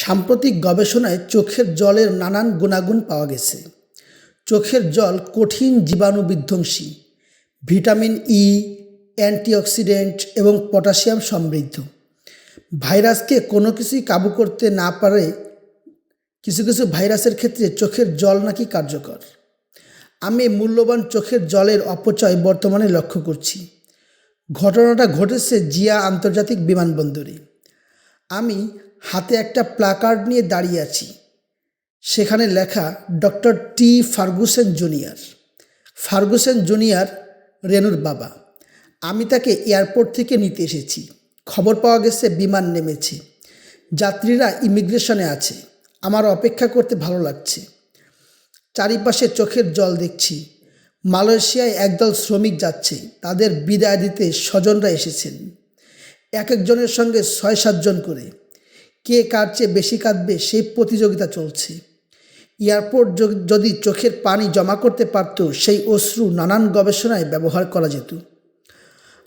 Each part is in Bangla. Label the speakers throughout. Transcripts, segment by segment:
Speaker 1: সাম্প্রতিক গবেষণায় চোখের জলের নানান গুণাগুণ পাওয়া গেছে। চোখের জল কঠিন জীবাণু বিধ্বংসী। ভিটামিন ই অ্যান্টিঅক্সিডেন্ট এবং পটাশিয়াম সমৃদ্ধ। ভাইরাসকে কোনো কিছুই কাবু করতে না পারে, কিছু কিছু ভাইরাসের ক্ষেত্রে চোখের জল নাকি কার্যকর। আমি মূল্যবান চোখের জলের অপচয় বর্তমানে লক্ষ্য করছি। ঘটনাটা ঘটেছে জিয়া আন্তর্জাতিক বিমানবন্দরে। আমি হাতে একটা প্লাকার্ড নিয়ে দাঁড়িয়ে আছি। সেখানে লেখা doctor T Ferguson junior. Ferguson junior রেনুর বাবা। আমি তাকে এয়ারপোর্ট থেকে নিতে এসেছি। খবর পাওয়া গেছে বিমান নেমেছে। যাত্রীরা ইমিগ্রেশনে আছে। আমার অপেক্ষা করতে ভালো লাগছে। চারিপাশে চোখের জল দেখছি। মালয়েশিয়ায় একদল শ্রমিক যাচ্ছে। তাদের বিদায় দিতে স্বজনরা এসেছেন। এক একজনের সঙ্গে ছয় সাতজন করে। কে কার চেয়ে বেশি কাঁদবে সেই প্রতিযোগিতা চলছে। এয়ারপোর্ট যদি চোখের পানি জমা করতে পারত, সেই অশ্রু নানান গবেষণায় ব্যবহার করা যেত।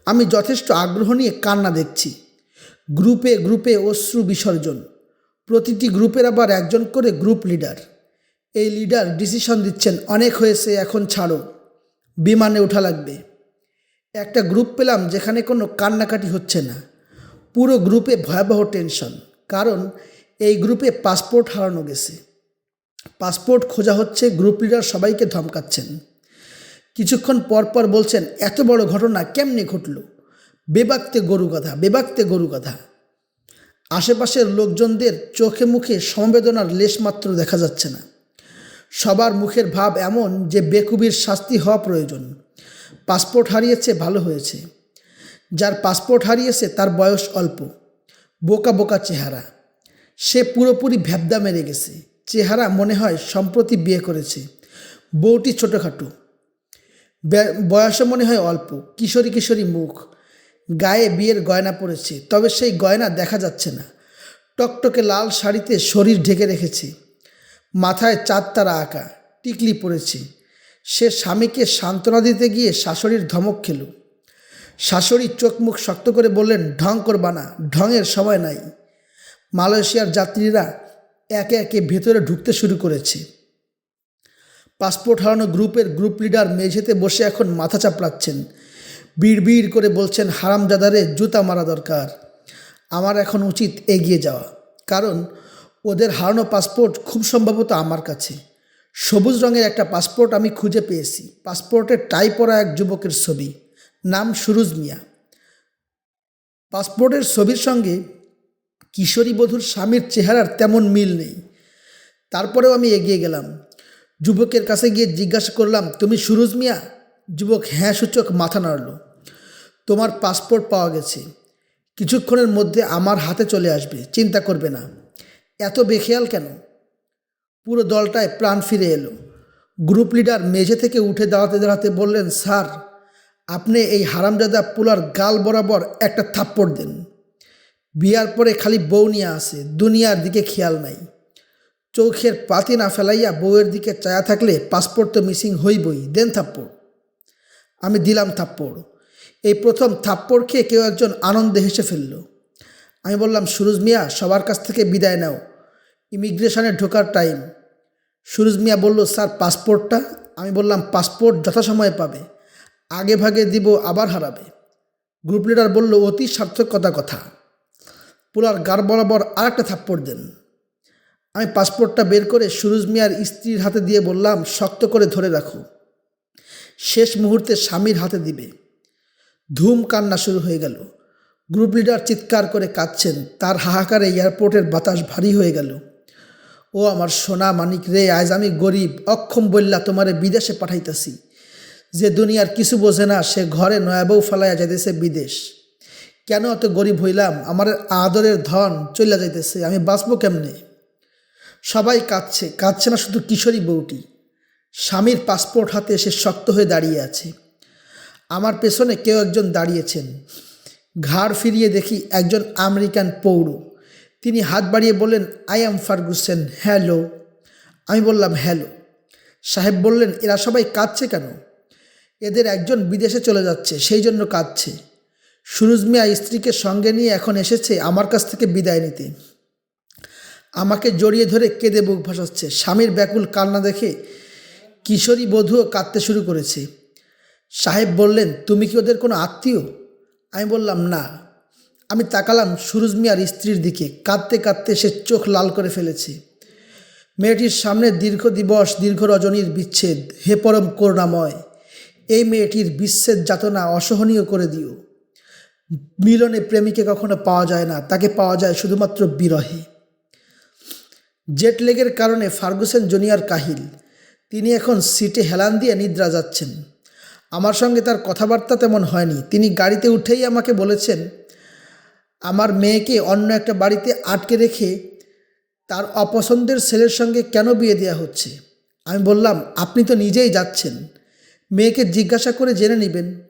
Speaker 1: আমি যথেষ্ট আগ্রহ নিয়ে কান্না দেখছি। গ্রুপে গ্রুপে অশ্রু বিসর্জন। প্রতিটি গ্রুপের আবার একজন করে গ্রুপ লিডার। এই লিডার ডিসিশন দিচ্ছেন, অনেক হয়েছে, এখন ছাড়ো। বিমানে ওঠা লাগবে। একটা গ্রুপ পেলাম যেখানে কোনো কান্নাকাটি হচ্ছে না। পুরো গ্রুপে ভয়াবহ টেনশন। কারণ এই গ্রুপে পাসপোর্ট হারানো গেছে। পাসপোর্ট খোঁজা হচ্ছে গ্রুপ লিডার সবাইকে ধমকাচ্ছেন। কিছুক্ষণ পর পর বলছেন, এত বড় ঘটনা কেমনে ঘটল? বেবাক্তে গরু গাধা, বেবাক্তে গরু গাধা। আশেপাশের লোকজনদের চোখে মুখে সমবেদনার লেশমাত্র দেখা যাচ্ছে না। সবার মুখের ভাব এমন যে বেকুবির শাস্তি হওয়া প্রয়োজন। পাসপোর্ট হারিয়েছে, ভালো হয়েছে। যার পাসপোর্ট হারিয়েছে, তার বয়স অল্প। বোকা বোকা চেহারা। সে পুরোপুরি ভ্যাবদা মেরে গেছে। চেহারা মনে হয় সম্প্রতি বিয়ে করেছে। বউটি ছোটোখাটো। বয়সে মনে হয় অল্প। কিশোরী কিশোরী মুখ। গায়ে বিয়ের গয়না পরেছে। তবে সেই গয়না দেখা যাচ্ছে না। টকটকে লাল শাড়িতে শরীর ঢেকে রেখেছে। মাথায় চাঁদ তারা আঁকা। টিকলি পড়েছে সে স্বামীকে সান্ত্বনা দিতে গিয়ে শাশুড়ির ধমক খেল। শাশুড়ি চোখ মুখ শক্ত করে বললেন, ঢং করবা না, ঢঙের সময় নাই। মালয়েশিয়ার যাত্রীরা একে একে ভেতরে ঢুকতে শুরু করেছে। পাসপোর্ট হারানো গ্রুপের গ্রুপ লিডার মেঝেতে বসে এখন মাথা চাপড়াচ্ছেন। বিড় করে বলছেন, হারামজাদারে, জুতা মারা দরকার। আমার এখন উচিত এগিয়ে যাওয়া। কারণ ওদের হারানো পাসপোর্ট খুব সম্ভবত আমার কাছে। সবুজ রঙের একটা পাসপোর্ট আমি খুঁজে পেয়েছি। পাসপোর্টে টাই পরা এক যুবকের ছবি। নাম সুরুজ মিয়া। পাসপোর্টের ছবির সঙ্গে কিশোরী বধূর স্বামীর চেহারার তেমন মিল নেই। তারপরেও আমি এগিয়ে গেলাম। যুবকের কাছে গিয়ে জিজ্ঞাসা করলাম, তুমি সুরুজ মিয়া? যুবক হ্যাঁ সূচক, মাথা নাড়ল। তোমার পাসপোর্ট পাওয়া গেছে। কিছুক্ষণের মধ্যে আমার হাতে চলে আসবে, চিন্তা করবে না। এত বেখেয়াল কেন? পুরো দলটায় প্রাণ ফিরে এলো। গ্রুপ লিডার মেঝে থেকে উঠে দাঁড়াতে দাঁড়াতে বললেন, স্যার আপনি এই হারামজাদা পুলার গাল বরাবর একটা থাপ্পড় দেন। বিয়ার পরে খালি বউ নিয়ে আসে, দুনিয়ার দিকে খেয়াল নাই। চোখের পাতি না ফেলাইয়া বউয়ের দিকে চায়া থাকলে পাসপোর্ট তো মিসিং হইবই, দেন থাপ্পড়। আমি দিলাম থাপ্পড়। এই প্রথম থাপ্পড় খেয়ে কেউ একজন আনন্দে হেসে ফেলল। আমি বললাম, সুরুজ মিয়া, সবার কাছ থেকে বিদায় নাও। ইমিগ্রেশনে ঢোকার টাইম। সুরুজ মিয়া বলল, স্যার, পাসপোর্টটা? আমি বললাম, পাসপোর্ট যথাসময়ে পাবে। আগে ভাগে দিব, আবার হারাবে। গ্রুপ লিডার বলল, অতি সার্থকতা কথা। পুলার গার বরাবর আর একটা থাপ্পড় দেন। আমি পাসপোর্টটা বের করে সুরুজ মিয়ার স্ত্রীর হাতে দিয়ে বললাম, শক্ত করে ধরে রাখো। শেষ মুহূর্তে স্বামীর হাতে দিবে। ধুম কান্না শুরু হয়ে গেল। গ্রুপ লিডার চিৎকার করে কাঁদছেন। তার হাহাকারে এয়ারপোর্টের বাতাস ভারী হয়ে গেল। ও আমার সোনা মানিক রে, আজ আমি গরিব, অক্ষম বললা তোমারে বিদেশে পাঠাইতাছি। যে দুনিয়ার কিছু বোঝে না, সে ঘরে নয়াবউ ফালাইয়া যাইতেছে বিদেশ। কেন অত গরিব হইলাম? আমার আদরের ধন চলে যাইতেছে, আমি বাঁচবো কেমনে? সবাই কাঁদছে কাঁদছে না শুধু কিশোরী বউটি। স্বামীর পাসপোর্ট হাতে সে শক্ত হয়ে দাঁড়িয়ে আছে। আমার পেছনে কেউ একজন দাঁড়িয়েছেন। ঘাড় ফিরিয়ে দেখি একজন আমেরিকান পৌর। তিনি হাত বাড়িয়ে বললেন, আই অ্যাম ফার্গুসেন, হ্যালো। আমি বললাম, হ্যালো। সাহেব বললেন, এরা সবাই কাঁদছে কেন? এদের একজন বিদেশে চলে যাচ্ছে, সেই জন্য কাঁদছে। সুরুজ মিয়া স্ত্রীকে সঙ্গে নিয়ে এখন এসেছে আমার কাছ থেকে বিদায় নিতে। আমাকে জড়িয়ে ধরে কেঁদে বুক ভাসাচ্ছে। স্বামীর ব্যাকুল কান্না দেখে কিশোরী বধূও কাঁদতে শুরু করেছে। সাহেব বললেন, তুমি কি ওদের কোনো আত্মীয়? আমি বললাম, না। আমি তাকালাম সুরুজ মিয়ার স্ত্রীর দিকে। কাঁদতে কাঁদতে সে চোখ লাল করে ফেলেছে। মেয়েটির সামনে দীর্ঘ দিবস, দীর্ঘ রজনীর বিচ্ছেদ। হে পরম করুণাময়। এই মেয়েটির বিশ্বের যাতনা অসহনীয় করে দিও। মিলনে প্রেমিকে কখনো পাওয়া যায় না, তাকে পাওয়া যায় শুধুমাত্র বিরহে। জেট লেগের কারণে ফার্গুসেন জুনিয়র কাহিল, তিনি এখন সিটে হেলান দিয়ে নিদ্রা যাচ্ছেন। আমার সঙ্গে তার কথাবার্তা তেমন হয়নি, তিনি গাড়িতে উঠেই আমাকে বলেছেন, আমার মেয়েকে অন্য একটা বাড়িতে আটকে রেখে তার অপছন্দের ছেলের সঙ্গে কেন বিয়ে দেওয়া হচ্ছে? আমি বললাম, আপনি তো নিজেই যাচ্ছেন। মেয়েকে জিজ্ঞাসা করে জেনে নেবেন।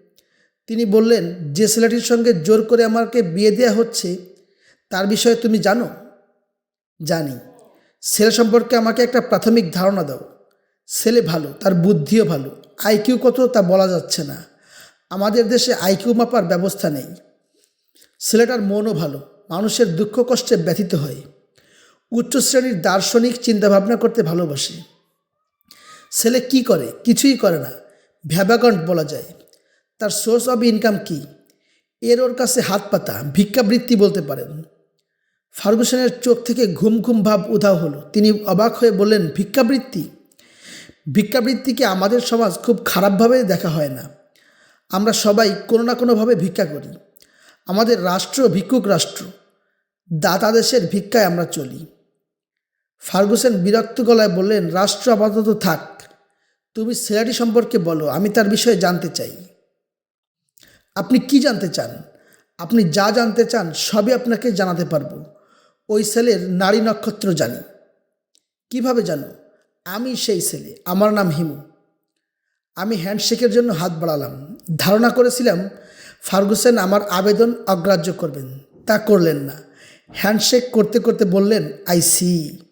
Speaker 1: তিনি বললেন, যে ছেলেটির সঙ্গে জোর করে আমাকে বিয়ে দেওয়া হচ্ছে, তার বিষয়ে তুমি জানো? জানি। ছেলে সম্পর্কে আমাকে একটা প্রাথমিক ধারণা দাও। ছেলে ভালো, তার বুদ্ধিও ভালো। আইকিউ কত তা বলা যাচ্ছে না। আমাদের দেশে আইকিউ মাপার ব্যবস্থা নেই। ছেলেটার মনও ভালো, মানুষের দুঃখ কষ্টে ব্যথিত হয়। উচ্চ শ্রেণির দার্শনিক চিন্তাভাবনা করতে ভালোবাসে। ছেলে কি করে? কিছুই করে না। ভ্যাবাগন্ট বলা যায়। তার সোর্স অব ইনকাম কি? এর ওর কাছে হাত পাতা, ভিক্ষাবৃত্তি বলতে পারেন। ফার্গুসনের চোখ থেকে ঘুম ঘুম ভাব উধাও হলো। তিনি অবাক হয়ে বললেন, ভিক্ষাবৃত্তি? ভিক্ষাবৃত্তিকে আমাদের সমাজ খুব খারাপভাবে দেখা হয় না? আমরা সবাই কোনো না কোনোভাবে ভিক্ষা করি। আমাদের রাষ্ট্র ভিক্ষুক রাষ্ট্র। দাতা দেশের ভিক্ষায় আমরা চলি। ফার্গুসেন বিরক্ত গলায় বললেন, রাষ্ট্র আপাতত থাক। তুমি ছেলেটি সম্পর্কে বলো, আমি তার বিষয়ে জানতে চাই। আপনি কি জানতে চান? আপনি যা জানতে চান, সবই আপনাকে জানাতে পারব। ওই ছেলের নারী নক্ষত্র জানি। কীভাবে জানো? আমি সেই ছেলে, আমার নাম হিমু। আমি হ্যান্ডশেকের জন্য হাত বাড়ালাম। ধারণা করেছিলাম, ফার্গুসেন আমার আবেদন অগ্রাহ্য করবেন। তা করলেন না। হ্যান্ডশেক করতে করতে বললেন, আই সি।